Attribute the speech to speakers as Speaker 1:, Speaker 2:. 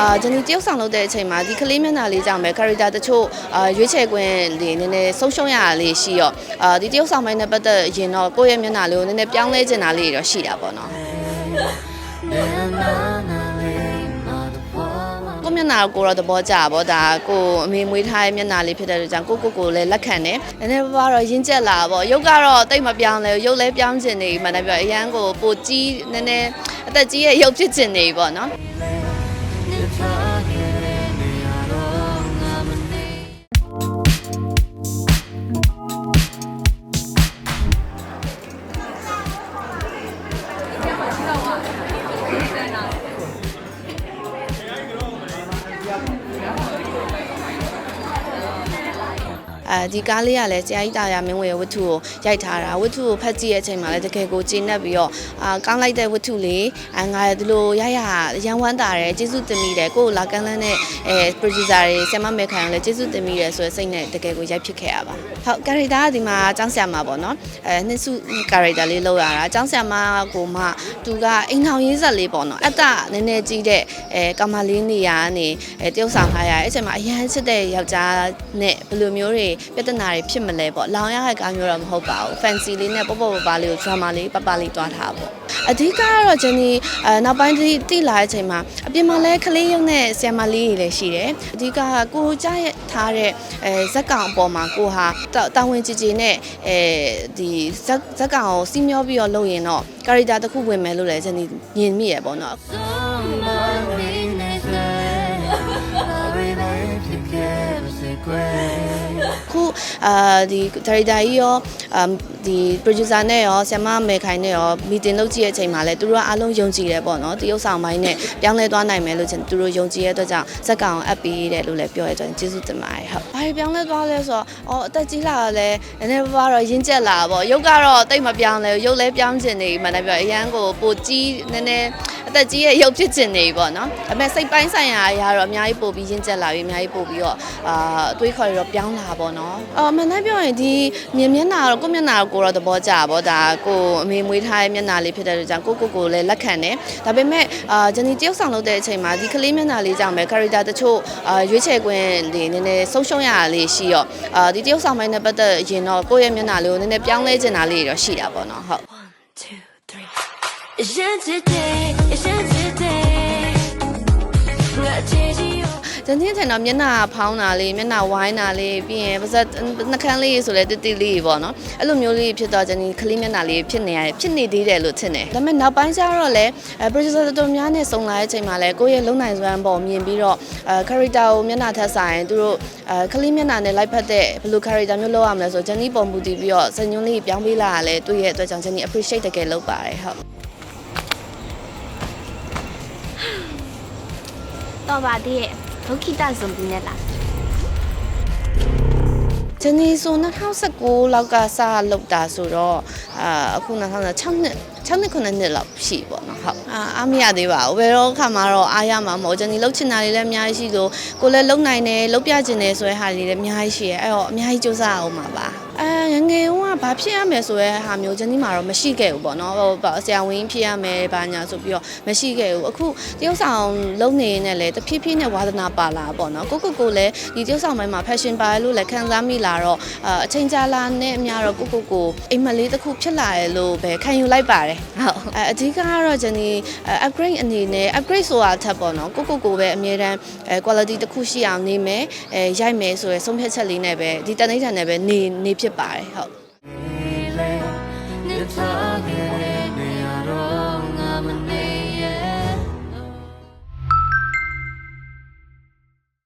Speaker 1: အာဂျန်နီတယောက်ဆောင်လုပ်တဲ့အချိန်မှာဒီကလေးမျက်နှာလေးကြောင့်ပဲ character တချို့အာရွေးချယ်ခွင့်လေးနည်းနည်းဆုံးရှုံးရတာလေးရှိရောအာဒီတယောက်ဆောင်ပိုင်းနဲ့ပတ်သက်ရင်တော့ကိုယ့်ရဲ့မျက်နှာလေးကိုနည်းနည်းပြောင်းလဲချင်တာလေးတွေတော့ရှိတာပေါ့နော်ကိုမျက်နှာကိုတော့သဘောကျတာပေါ့ဒါကိုအမေမွေးထားတဲ့မျက်နှာလေးဖြစ်တဲ့အတွက်ကြောင့်ကိုကိုကိုလည်းလက်ခံတယ်နည်းနည်းပါးပါတော့ရင်းကျက်လာပေါ့ရုပ်ကတော့တိတ်မပြောင်းလဲရုပ်လည်းပြောင်းချင်နေမှန်တယ်ပြောအရန်ကိုပိုကြီးနည်းနည်းအသက်ကြီးရဲ့ရုပ်ဖြစ်ချင်နေပြီပေါ့နော် အဲဒီကားလေးကလည်းဆရာကြီးတာယာမင်းဝေရဲ့ဝတ္ထုကိုရိုက်ထားတာဝတ္ထုကိုဖတ်ကြည့်ရဲ့အချိန်မှာလည်းတကယ်ကိုကျေနပ်ပြီးတော့အာကောင်းလိုက်တဲ့ဝတ္ထုလေးအငါဒီလိုရရရန်ဝမ်းတာတယ်ကျေးဇူးတင်မိတယ်ကိုယ်လာကန်းလန်းတဲ့အဲ producer တွေဆ iam မေခိုင်အောင်လည်းကျေးဇူးတင်မိတယ်ဆိုတဲ့စိတ်နဲ့တကယ်ကိုရိုက်ဖြစ်ခဲ့ရပါဟုတ် character ကဒီမှာចောင်းဆရာမပေါ့နော်အဲနှစ်စု character လေးလောက်ရတာចောင်းဆရာမကိုမှသူကအိမ်ထောင်ရေးဆက်လေးပေါ့နော်အတ္တနည်းနည်းကြီးတဲ့အဲကမလေးနေရာကနေအဲတယောက်ဆောင်ထားရအဲ့အချိန်မှာအရန်ချစ်တဲ့ယောက်ျားနဲ့ဘယ်လိုမျိုးတွေပြဿနာတွေဖြစ်မလဲပေါ့လောင်ရတဲ့ကားမျိုးတော့မဟုတ်ပါဘူး fancy လေးနဲ့ပေါ့ပေါ့ပါပါလေးကို drama လေးပပလေးတွားထားပေါ့အဓိကကတော့ဂျန်နီအဲနောက်ပိုင်းတိတိလာတဲ့အချိန်မှာအပြင်မှာလဲကလေးရုံနဲ့ဆီယမလေးတွေလည်းရှိတယ်အဓိကကကိုကြားရထားတဲ့အဲဇက်ကောင်အပေါ်မှာကိုဟာတာဝန်ကြည်ကြည်နဲ့အဲဒီဇက်ဇက်ကောင်ကိုစီးမျောပြီးတော့လုပ်ရင်တော့ကာရီတာတစ်ခုဝင်မယ်လို့လည်းဂျန်နီမြင်မိရပေါ့နော် ခုအာဒီဒါရိုက်တာကြီးရောအာဒီ producer နဲ့ရောဆ iam မေခိုင်နဲ့ရော meeting လုပ်ကြည့်တဲ့အချိန်မှာလည်းသူတို့ကအားလုံးယုံကြည်တယ်ပေါ့နော်တရုတ်ဆောင်ပိုင်းနဲ့ပြောင်းလဲသွားနိုင်မယ်လို့သူတို့ယုံကြည်ရတဲ့အတွက်ကြောင့်ဇက်ကောင်အပ်ပေးတယ်လို့လည်းပြောရတဲ့ကျေးဇူးတင်ပါတယ်ဟုတ်ဘာပြောင်းလဲသွားလဲဆိုတော့အော်အသက်ကြီးလာတာလည်းနည်းနည်းပါးပါတော့ရင်းကျက်လာပေါ့ရုပ်ကတော့တိတ်မပြောင်းလဲရုပ်လည်းပြောင်းချင်နေမှန်တယ်ပြောအရန်ကိုပိုကြီးနည်းနည်းအသက်ကြီးရဲ့ရုပ်ဖြစ်ချင်နေပြီပေါ့နော်ဒါပေမဲ့စိတ်ပိုင်းဆိုင်ရာအရာတော့အများကြီးပို့ပြီးရင်းကျက်လာပြီးအများကြီးပို့ပြီးတော့အာအတွေးခေါ်ရတော့ပြောင်းလာပေါ့နော်အော်မှန်တယ်ပြောရင်ဒီမြင်မျက်နှာတော့ကိုယ့်မျက်နှာကိုတော့သဘောကျတာပေါ့ဒါကိုအမေမွေးထားတဲ့မျက်နှာလေးဖြစ်တဲ့အတွက်ကြောင့်ကိုကိုကိုလည်းလက်ခံတယ်ဒါပေမဲ့အာဂျန်နီတယောက်ဆောင်လုပ်တဲ့အချိန်မှာဒီကလေးမျက်နှာလေးကြောင့်ပဲ character တချို့အာရွေးချယ်ခွင့်လေးနည်းနည်းဆုံးရှုံးရတာလေးရှိရောအာဒီတယောက်ဆောင်ပိုင်းနဲ့ပတ်သက်ရင်တော့ကိုယ့်ရဲ့မျက်နှာလေးကိုနည်းနည်းပြောင်းလဲချင်တာလေးတွေတော့ရှိတာပေါ့နော်ဟုတ်
Speaker 2: two, three. It's today, it's today. Got you.
Speaker 1: ကျန်ချင်းထင်တော့မျက်နှာဖောင်းတာလေးမျက်နှာဝိုင်းတာလေးပြီးရင်ပါစက်နှကန်းလေးဆိုလဲတိတိလေးပေါ့နော်အဲ့လိုမျိုးလေးဖြစ်တော့ကျန်ချင်းခလေးမျက်နှာလေးဖြစ်နေရတယ်ဖြစ်နေသေးတယ်လို့ထင်တယ်ဒါပေမဲ့နောက်ပိုင်းကျတော့လည်းအဲ producer တော်တော်များနဲ့စုံလာတဲ့အချိန်မှာလည်းကိုယ့်ရဲ့လုံနိုင်စွမ်းပေါ်မြင်ပြီးတော့အဲ character ကိုမျက်နှာထပ်ဆိုင်သူတို့အဲခလေးမျက်နှာနဲ့လိုက်ဖက်တဲ့ဘယ်လို character မျိုးလောက်ရမလဲဆိုဂျန်နီပုံမူတည်ပြီးတော့စညွန်းလေးပြောင်းပေးလာတာလည်းတွေ့ရဲ့အတွက်ကြောင့်ဂျန်နီ appreciate တကယ်လုပ်ပါတယ်ဟုတ်
Speaker 3: တော့ပါသေးရဲ့ ဒုက္ခိတဇွန်ပြီးနဲ့လား
Speaker 1: ဂျန်နီဆို2019လောက်ကစလုပ်တာဆိုတော့အာအခု2016နှစ်6နှစ်9နှစ်လောက်ရှိပေါ့နော်ဟုတ်အာအားမရသေးပါဘူးဘယ်တော့ခါမှတော့အားရမှာမဟုတ်ဂျန်နီလှုပ်ချင်တာတွေလည်းအများကြီးရှိဆိုကိုလည်းလှုပ်နိုင်တယ်လှုပ်ပြချင်တယ်ဆိုတဲ့ဟာတွေလည်းအများကြီးရှိရဲအဲ့တော့အများကြီးစူးစမ်းအောင်ပါပါ အဲငယ်ငယ်ကဘာဖြစ်ရမယ်ဆိုရဲဟာမျိုးဂျန်နီမှာတော့မရှိခဲ့ဘူးပေါ့နော်ဟိုဆရာဝန်ဖြစ်ရမယ်ဘာညာဆိုပြီးတော့မရှိခဲ့ဘူးအခုတရုတ်ဆောင်လုံနေနေလည်းတဖြည်းဖြည်းနဲ့ဝါသနာပါလာပေါ့နော်ကိုကိုကိုလည်းဒီတရုတ်ဆောင်ပိုင်းမှာ fashion ပါလို့လည်းခံစားမိလာတော့အအချိန်ကြာလာနဲ့အများတော့ကိုကိုကိုအိမ်မလေးတစ်ခုဖြစ်လာရလို့ပဲခံယူလိုက်ပါတယ်ဟုတ်အဲအဓိကကတော့ဂျန်နီ upgrade အနေနဲ့ upgrade ဆိုတာထက်ပေါ့နော်ကိုကိုကိုပဲအမြဲတမ်းအဲ quality တစ်ခုရှိအောင်နေမယ်အဲရိုက်မယ်ဆိုရယ်ဆုံးဖြတ်ချက်လေးနဲ့ပဲဒီတန်ဋိဌာန်နဲ့ပဲနေနေဖြစ်ပါတယ်ဟုတ်
Speaker 2: Nita